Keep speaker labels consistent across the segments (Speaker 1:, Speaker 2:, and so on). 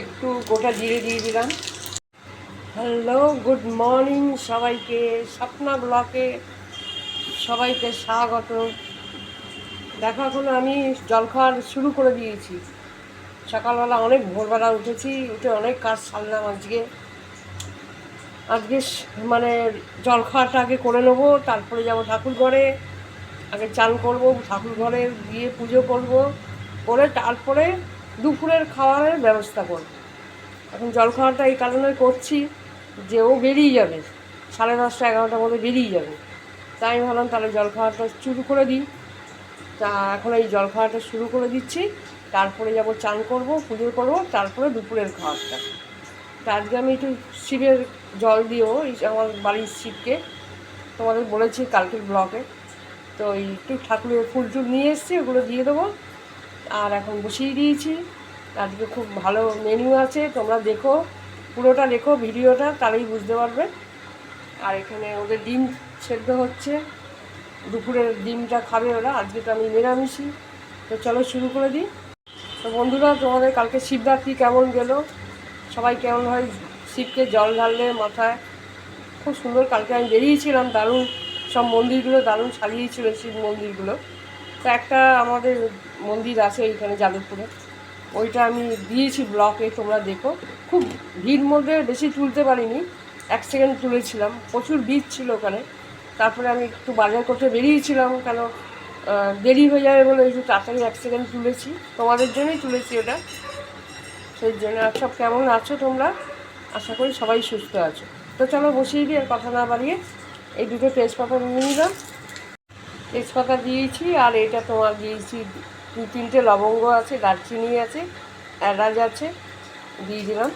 Speaker 1: একটু গোটা জিরে দিয়ে দিলাম। হ্যালো গুড মর্নিং সবাইকে। স্বপ্না ব্লকে সবাইকে স্বাগত। দেখো, এখন আমি জল খাওয়ার শুরু করে দিয়েছি। সকালবেলা অনেক ভোরবেলা উঠেছি, উঠে অনেক কাজ সারলাম আজকে। আজকে মানে জল খাওয়াটা আগে করে নেব, তারপরে যাব ঠাকুর ঘরে। আগে চান করব, ঠাকুর ঘরে গিয়ে পুজো করব। করে তারপরে দুপুরের খাওয়ারের ব্যবস্থা করব। এখন জলখাওয়াটা এই কারণে করছি যে ও বেরিয়ে যাবে। সাড়ে দশটা, এগারোটার মধ্যে বেরিয়ে যাবে। তাই আমি ভাবলাম তাহলে জলখাওয়াটা শুরু করে দিই। তা এখন এই জলখাওয়াটা শুরু করে দিচ্ছি। তারপরে যাব চান করব, পুজো করব, তারপরে দুপুরের খাওয়াটা। তা আজকে আমি একটু শিবের জল দিও আমার বাড়ির শিবকে। তোমাদের বলেছি কালকের ব্লকে তো একটু ঠাকুরের ফুল টুল নিয়ে এসেছি, ওগুলো দিয়ে দেবো। আর এখন বসিয়ে দিয়েছি। আজকে খুব ভালো মেনু আছে, তোমরা দেখো, পুরোটা দেখো ভিডিওটা, তাহলেই বুঝতে পারবে। আর এখানে ওদের ডিম সেদ্ধ হচ্ছে। দুপুরের ডিমটা খাবে ওরা, আজকে তো আমি নিরামিষই। তো চলো শুরু করে দিই। তো বন্ধুরা, তোমাদের কালকে শিবরাত্রি কেমন গেল? সবাই কেমন হয় শিবকে জল ঢাললে মাথায়? খুব সুন্দর, কালকে আমি বেরিয়েছিলাম, দারুণ, সব মন্দিরগুলো দারুণ সাজিয়েছিল শিব মন্দিরগুলো। তো একটা আমাদের মন্দির আছে এইখানে যাদবপুরে। ওইটা আমি দিয়েছি ব্লকে, তোমরা দেখো। খুব ভিড় মধ্যে বেশি তুলতে পারিনি, এক সেকেন্ড তুলেছিলাম। প্রচুর ভিড় ছিল ওখানে। তারপরে আমি একটু বাজার করতে বেরিয়েছিলাম কেন দেরি হয়ে যাবে বলে একটু তাড়াতাড়ি এক সেকেন্ড তুলেছি। তোমাদের জন্যই তুলেছি ওটা। সেই জন্য আর সব কেমন আছো তোমরা? আশা করি সবাই সুস্থ আছো। তো চলো বসিয়ে দিই আর কথা না বাড়িয়ে। এই দুটো তেজপাতা নিয়ে নিলাম। তেজপাতা দিয়েছি, আর এটা তোমার দিয়েছি দু তিনটে লবঙ্গ আছে, দারচিনি আছে, এলাচ আছে, দিয়ে দিলাম।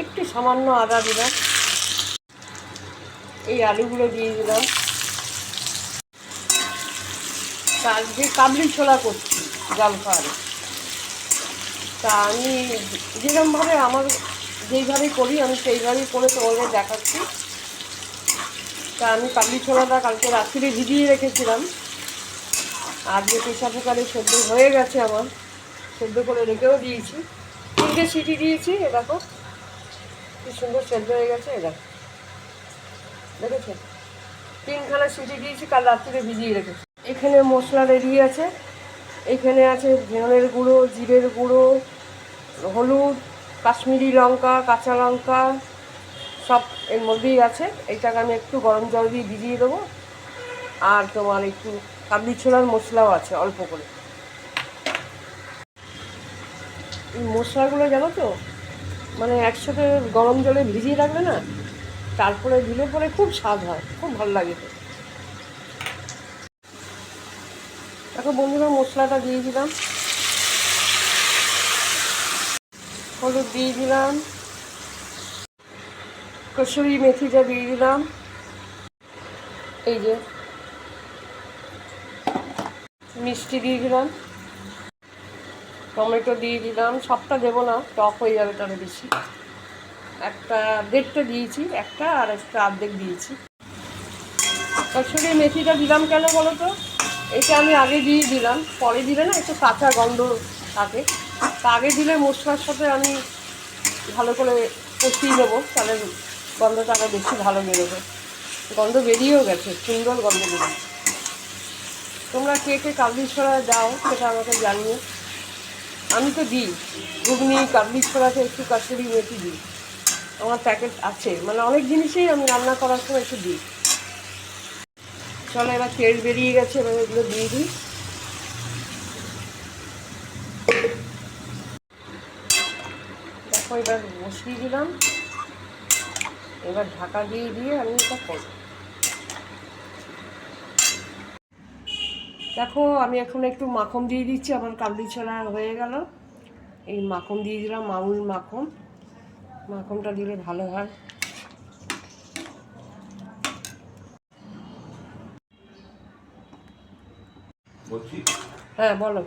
Speaker 1: একটু সামান্য আদা দিলাম। এই আলুগুলো দিয়ে দিলাম। কাবলি ছোলা করছি জল খাওয়ারে তা আমি যেরকমভাবে আমার যেইভাবে করি, আমি সেইভাবেই করে তোমাদের দেখাচ্ছি। তা আমি কাবলি ছোলাটা কালকে রাত্রিরে ভিজিয়ে রেখেছিলাম। আর আজকে প্রেশার কুকারে সেদ্ধ হয়ে গেছে আমার। সেদ্ধ করে রেখেও দিয়েছি। তিনটে সিটি দিয়েছি, এ দেখো। কি সুন্দর সেদ্ধ হয়ে গেছে, এ দেখো। তিনখানা সিটি দিয়েছি, কাল রাত্রিরে ভিজিয়ে রেখেছি। এখানে মশলা রেডি আছে। এখানে আছে ধনের গুঁড়ো জিরের গুঁড়ো হলুদ, কাশ্মীরি লঙ্কা, কাঁচা লঙ্কা, সব এর মধ্যেই আছে। এইটাকে আমি একটু গরম জল দিয়ে ভিজিয়ে দেবো। আর তোমার একটু কাবলি ছোলার মশলাও আছে, অল্প করে। এই মশলাগুলো জানো তো মানে একসাথে গরম জলে ভিজিয়ে রাখবে না, তারপরে দিলে পরে খুব স্বাদ হয়, খুব ভালো লাগে তো দেখো বন্ধুরা, মশলাটা দিয়ে দিলাম। হলুদ দিয়ে দিলাম। কসুরি মেথিটা দিয়ে দিলাম। এই যে মিষ্টি দিয়ে দিলাম। টমেটো দিয়ে দিলাম। সবটা দেবো না, টক হয়ে যাবে তাহলে বেশি। একটা দেড়টা দিয়েছি, একটা আর একটা অর্ধেক দিয়েছি। কসুরি মেথিটা দিলাম কেন বলো তো? এটা আমি আগে দিয়ে দিলাম, পরে দিলে না একটু কাঁচা গন্ধ থাকে। তা আগে দিলে মশলার সাথে আমি ভালো করে কষিয়ে নেব। তাহলে গন্ধটা আরও বেশি ভালো বেরোবে। গন্ধ বেরিয়েও গেছে, সুন্দর গন্ধ বেরিয়ে তোমরা কে কে কাবলি ছড়া যাও সেটা আমাকে জানিও। আমি তো দিই, ঘুগনি কাবলি ছড়াতে একটু কাশ্মীরি মেথি দিই। আমার প্যাকেট আছে মানে অনেক জিনিসই আমি রান্না করার সময় একটু দিই। চলো এবার তেল বেরিয়ে গেছে, এবার এগুলো দিয়ে দিই। দেখো এবার বসিয়ে দিলাম। এবার ঢাকা দিয়ে দিয়ে আমি এটা করব। দেখো আমি এখন একটু মাখন দিয়ে দিচ্ছি আমার কাবলি ছোলা হয়ে গেল। এই মাখন দিয়ে দিলাম মাউল মাখন। মাখনটা দিলে ভালো হয়। হ্যাঁ বলো।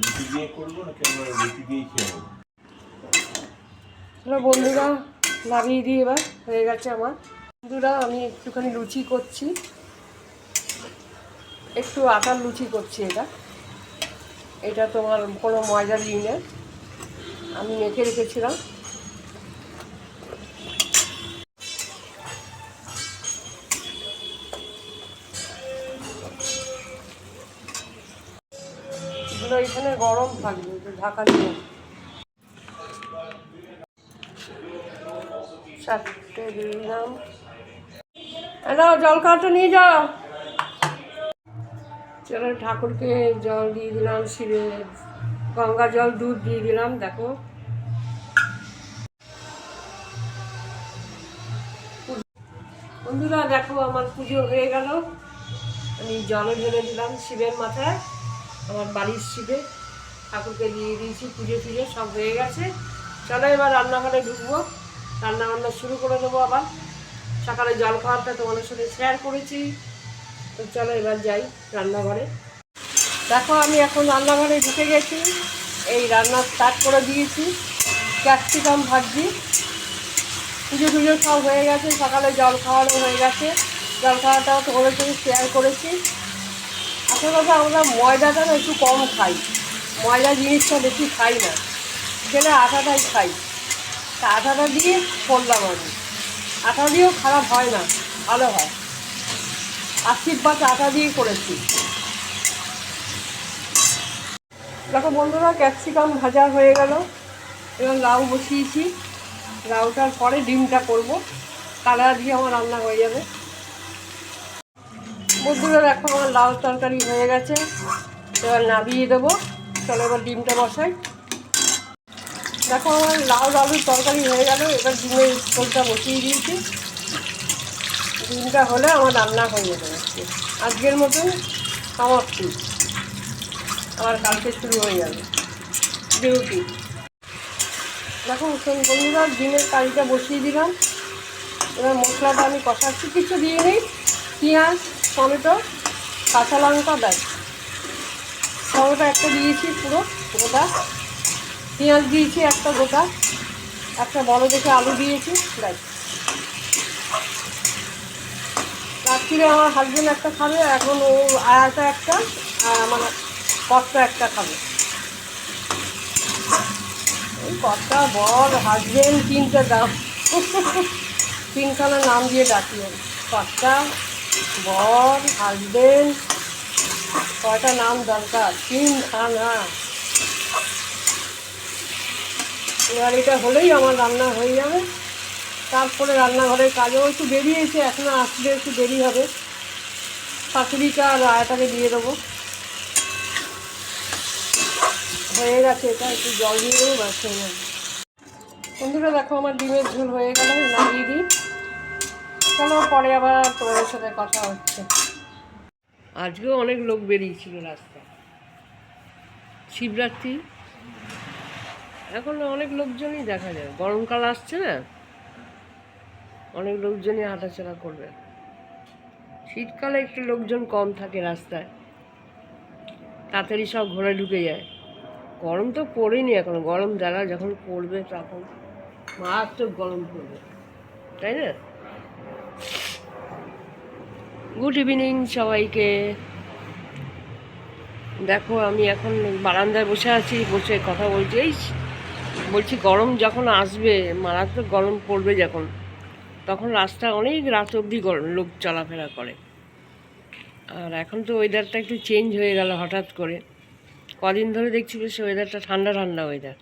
Speaker 2: রুটি দিয়ে করব নাকি আমরা রুটি দিয়েই খেয়ে
Speaker 1: হ্যালো বন্ধুরা, নামিয়ে দিই এবার, হয়ে গেছে আমার। বন্ধুরা, আমি একটুখানি লুচি করছি। একটু আটার লুচি করছি এটা। এটা তোমার কোনো ময়দা দিই না। আমি মেখে রেখেছিলাম। এখানে গরম থাকবে, ঢাকা দিয়ে। চারটে দিলাম জল খাওয়াটা নিয়ে যাও। চলো ঠাকুরকে জল দিয়ে দিলাম, শিবে গঙ্গা জল, দুধ দিয়ে দিলাম, দেখো। বন্ধুরা, দেখো আমার পুজো হয়ে গেল। আমি জলে ঢেলে দিলাম শিবের মাথায়, আমার বাড়ির শিবে। ঠাকুরকে দিয়ে দিয়েছি পুজো টুজো সব হয়ে গেছে। চলো এবার রান্নাঘরে ঢুকবো। রান্না বান্না শুরু করে দেবো আবার। সকালে জল খাওয়াটা তোমাদের সাথে শেয়ার করেছি। তো চলো এবার যাই রান্নাঘরে। দেখো, আমি এখন রান্নাঘরে ঢুকে গেছি। এই রান্না স্টার্ট করে দিয়েছি। ক্যাপসিকাম ভাজি। পুজো টুজো সব হয়ে গেছে। সকালে জল খাওয়ানো হয়ে গেছে। জল খাওয়াটাও তোমাদের সাথে শেয়ার করেছি। আসল কথা আমরা ময়দাটা একটু কম খাই। ময়দা জিনিসটা বেশি খাই না। খেলে আটাটাই খাই। তা আটাটা দিয়ে করলাম আমি। আটা দিয়েও খারাপ হয় না, ভালো হয়। আশীর্বাদ আটা দিয়ে করেছি। দেখো বন্ধুরা, ক্যাপসিকাম ভাজা হয়ে গেল। এবং লাউ বসিয়েছি। লাউটার পরে ডিমটা করব। কালার দিয়ে আমার রান্না হয়ে যাবে। বন্ধুরা, দেখো আমার লাউ তরকারি হয়ে গেছে। এবার নাবিয়ে দেবো। চলো এবার ডিমটা বসাই। দেখো আমার লাউ আলুর তরকারি হয়ে গেল, এবার ডিমের স্টোলটা বসিয়ে দিয়েছি। ডিমটা হলে আমার রান্না হয়ে যাবে আজকে। আজকের মতন সমাপ্তি। আবার কালকে শুরু হয়ে যাবে। ডিউটি দেখো বন্ধুরা, ডিমের কারিটা বসিয়ে দিলাম। এবার মশলাটা আমি কষাচ্ছি, কিছু দিয়ে নিই। পেঁয়াজ, টমেটো, কাঁচা লঙ্কা, ব্যাস। টমেটো একটা দিয়েছি পুরো গোটা পেঁয়াজ দিয়েছি একটা গোটা, একটা বড় দেখে আলু দিয়েছি, ব্যাস। রাত্রিরে আমার হাজব্যান্ড একটা খাবে, এখন ও আয়াটা একটা আমার কর্তা একটা খাবে। ওই কর্তা, বর হাজবেন্ড তিনটে দাম। তিনখানা নাম দিয়ে ডাকি কর্তা, বর হাজবেন্ড কয়টা নাম দরকার? তিনখানা। এবার হলেই আমার রান্না হয়ে যাবে। তারপরে রান্নাঘরের কাজও একটু বেরিয়েছে এখনও আসলে একটু দেরি হবে। শাশুড়িটা আর আয়াটাকে দিয়ে দেবো। হয়ে গেছে, এটা একটু জল দিয়ে দেবো, ব্যাস হয়ে বন্ধুরা, দেখো আমার ডিমের ঝোল হয়ে গেল, নামিয়ে দিই। চলো, পরে আবার তোমাদের সাথে কথা হচ্ছে। আজকেও অনেক লোক বেরিয়েছিল রাস্তায়। শিবরাত্রি? এখন অনেক লোকজনই দেখা যায়। গরমকাল আসছে না? অনেক লোকজনই হাঁটাচলা করবে। শীতকালে একটু লোকজন কম থাকে রাস্তায়। তাড়াতাড়ি সব ঘরে ঢুকে যায়। গরম তো পড়েনি এখন। গরম যারা যখন পড়বে তখন মারাত্মক গরম পড়বে। তাই না? গুড ইভিনিং সবাইকে। দেখো, আমি এখন বারান্দায় বসে আছি, বসে কথা বলছি। এই বলছি, গরম যখন আসবে, মারাত্মক গরম পড়বে যখন, তখন রাস্তা অনেক রাত অবধি গরম লোক চলাফেরা করে। আর এখন তো ওয়েদারটা একটু চেঞ্জ হয়ে গেল হঠাৎ করে। কদিন ধরে দেখছি বেশ ওয়েদারটা ঠান্ডা ঠান্ডা ওয়েদার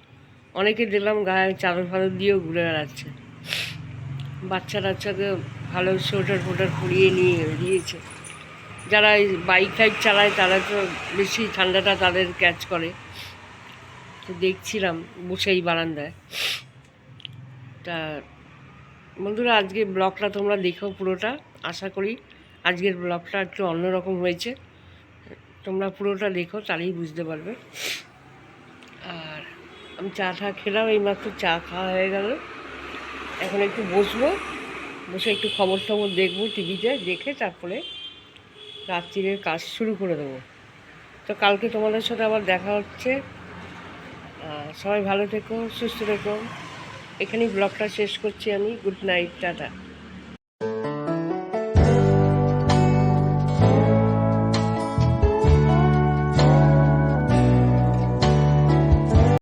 Speaker 1: অনেকে দেখলাম গায়ে চাদর ফাদর দিয়েও ঘুরে বেড়াচ্ছে। বাচ্চা টাচ্চাকে ভালো সোয়েটার ফোটার পরিয়ে নিয়ে দিয়েছে যারা বাইক টাইক চালায়, তারা তো বেশি ঠান্ডাটা তাদের ক্যাচ করে। তো দেখছিলাম বসেই বারান্দায়। তা বন্ধুরা আজকে ব্লগটা তোমরা দেখো পুরোটা, আশা করি আজকের ব্লগটা একটু অন্যরকম হয়েছে। তোমরা পুরোটা দেখো, তাহলেই বুঝতে পারবে। আর আমি চা টা খেলাম, এইমাত্র চা খাওয়া হয়ে গেল। এখন একটু বসবো, বসে একটু খবর টবর দেখব টিভিতে, দেখে তারপরে রাত্রিরের কাজ শুরু করে দেবো। তো কালকে তোমাদের সাথে আবার দেখা হচ্ছে। সবাই ভালো থেকো সুস্থ থেকো। এখানেই ব্লগটা শেষ করছি আমি। Good night tata.